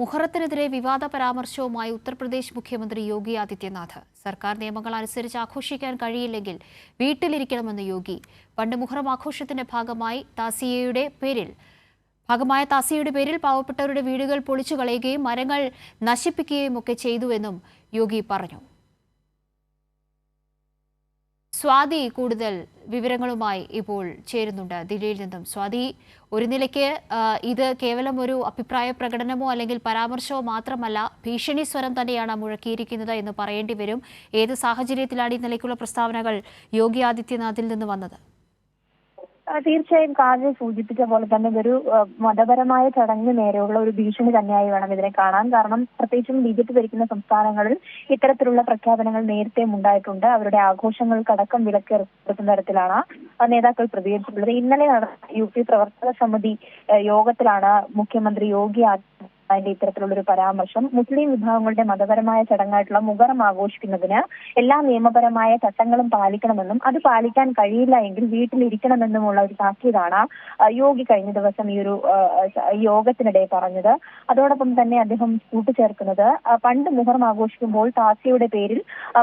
മുഹറത്തിനെതിരെ വിവാദ പരാമർശവുമായി ഉത്തർപ്രദേശ് മുഖ്യമന്ത്രി യോഗി ആദിത്യനാഥ്. സർക്കാർ നിയമങ്ങൾ അനുസരിച്ച് ആഘോഷിക്കാൻ കഴിയില്ലെങ്കിൽ വീട്ടിലിരിക്കണമെന്ന് യോഗി. പണ്ട് മുഹറം ആഘോഷത്തിന്റെ ഭാഗമായി താസിയയുടെ പേരിൽ ഭാഗമായ താസിയുടെ പേരിൽ പാവപ്പെട്ടവരുടെ വീടുകൾ പൊളിച്ചു കളയുകയും മരങ്ങൾ നശിപ്പിക്കുകയും ഒക്കെ ചെയ്തുവെന്നും യോഗി പറഞ്ഞു. സ്വാതി കൂടുതൽ വിവരങ്ങളുമായി ഇപ്പോൾ ചേരുന്നുണ്ട്. ദില്ലിയിൽ നിന്നും സ്വാതി ഒരു നിലയ്ക്ക് ഇത് കേവലം ഒരു അഭിപ്രായ പ്രകടനമോ അല്ലെങ്കിൽ പരാമർശമോ മാത്രമല്ല ഭീഷണി സ്വരം തന്നെയാണ് മുഴക്കിയിരിക്കുന്നത് എന്ന് പറയേണ്ടി വരും. ഏത് സാഹചര്യത്തിലാണ് ഈ നിലയ്ക്കുള്ള പ്രസ്താവനകൾ യോഗി ആദിത്യനാഥിൽ നിന്ന് വന്നത്? തീർച്ചയായും കാവ്യ സൂചിപ്പിച്ച പോലെ തന്നെ ഇതൊരു മതപരമായ ചടങ്ങിന് നേരെയുള്ള ഒരു ഭീഷണി തന്നെയായി വേണം ഇതിനെ കാണാൻ. കാരണം പ്രത്യേകിച്ചും ബി ജെ പി ഭരിക്കുന്ന സംസ്ഥാനങ്ങളിൽ ഇത്തരത്തിലുള്ള പ്രഖ്യാപനങ്ങൾ നേരത്തെ ഉണ്ടായിട്ടുണ്ട്. അവരുടെ ആഘോഷങ്ങൾക്കടക്കം വിലക്കേർപ്പെടുത്തുന്ന തരത്തിലാണ് നേതാക്കൾ പ്രതികരിച്ചിട്ടുള്ളത്. ഇന്നലെ നടന്ന യു പി പ്രവർത്തക സമിതി യോഗത്തിലാണ് മുഖ്യമന്ത്രി യോഗി ആദിത്യനാഥ് അതിന്റെ ഇത്തരത്തിലുള്ള ഒരു പരാമർശം മുസ്ലിം വിഭാഗങ്ങളുടെ മതപരമായ ചടങ്ങായിട്ടുള്ള മുഹറം ആഘോഷിക്കുന്നതിന് എല്ലാ നിയമപരമായ ചട്ടങ്ങളും പാലിക്കണമെന്നും അത് പാലിക്കാൻ കഴിയില്ല എങ്കിൽ വീട്ടിലിരിക്കണമെന്നുമുള്ള ഒരു താക്കീതാണ് യോഗി കഴിഞ്ഞ ദിവസം ഈ ഒരു യോഗത്തിനിടെ പറഞ്ഞത്. അതോടൊപ്പം തന്നെ അദ്ദേഹം കൂട്ടിച്ചേർക്കുന്നത് പണ്ട് മുഹറം ആഘോഷിക്കുമ്പോൾ താസിയുടെ പേരിൽ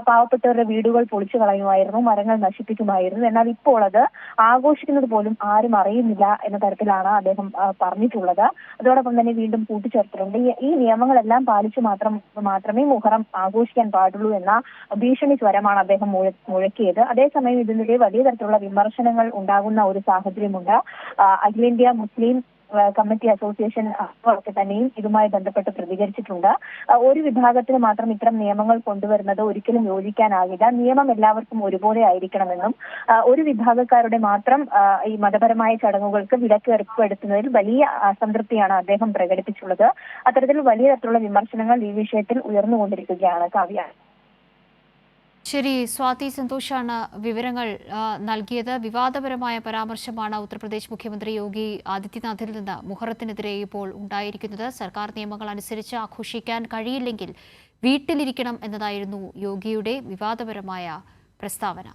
പാവപ്പെട്ടവരുടെ വീടുകൾ പൊളിച്ചു കളയുമായിരുന്നു മരങ്ങൾ നശിപ്പിക്കുമായിരുന്നു. എന്നാൽ ഇപ്പോൾ അത് ആഘോഷിക്കുന്നത് പോലും ആരും അറിയുന്നില്ല എന്ന തരത്തിലാണ് അദ്ദേഹം പറഞ്ഞിട്ടുള്ളത്. അതോടൊപ്പം തന്നെ വീണ്ടും കൂട്ടിച്ചേർത്തിട്ടുണ്ട് ഈ- ഈ നിയമങ്ങളെല്ലാം പാലിച്ചു മാത്രം മാത്രമേ മുഹറം ആഘോഷിക്കാൻ പാടുള്ളൂ എന്ന ഭീഷണി സ്വരമാണ് അദ്ദേഹം മുഴ- മുഴക്കിയത്. അതേസമയം ഇതിനെതിരെ വലിയ തരത്തിലുള്ള വിമർശനങ്ങൾ ഉണ്ടാകുന്ന ഒരു സാഹചര്യമുണ്ട്. അഖിലേന്ത്യാ മുസ്ലിം കമ്മിറ്റി അസോസിയേഷൻ ഒക്കെ തന്നെയും ഇതുമായി ബന്ധപ്പെട്ട് പ്രതികരിച്ചിട്ടുണ്ട്. ഒരു വിഭാഗത്തിന് മാത്രം ഇത്തരം നിയമങ്ങൾ കൊണ്ടുവരുന്നത് ഒരിക്കലും യോജിക്കാനാകില്ല. നിയമം എല്ലാവർക്കും ഒരുപോലെ ആയിരിക്കണമെന്നും ഒരു വിഭാഗക്കാരുടെ മാത്രം ഈ മതപരമായ ചടങ്ങുകൾക്ക് വിലക്ക് ഏർപ്പെടുത്തുന്നതിൽ വലിയ അസംതൃപ്തിയാണ് അദ്ദേഹം പ്രകടിപ്പിച്ചുള്ളത്. അത്തരത്തിൽ വലിയ തരത്തിലുള്ള വിമർശനങ്ങൾ ഈ വിഷയത്തിൽ ഉയർന്നുകൊണ്ടിരിക്കുകയാണ്. കാവ്യ. ശരി സ്വാതി സന്തോഷാണ് വിവരങ്ങൾ നൽകിയത്. വിവാദപരമായ പരാമർശമാണ് ഉത്തർപ്രദേശ് മുഖ്യമന്ത്രി യോഗി ആദിത്യനാഥിൽ നിന്ന് മുഹറത്തിനെതിരെ ഇപ്പോൾ ഉണ്ടായിരിക്കുന്നത്. സർക്കാർ നിയമങ്ങൾ അനുസരിച്ച് ആഘോഷിക്കാൻ കഴിയില്ലെങ്കിൽ വീട്ടിലിരിക്കണം എന്നതായിരുന്നു യോഗിയുടെ വിവാദപരമായ പ്രസ്താവന.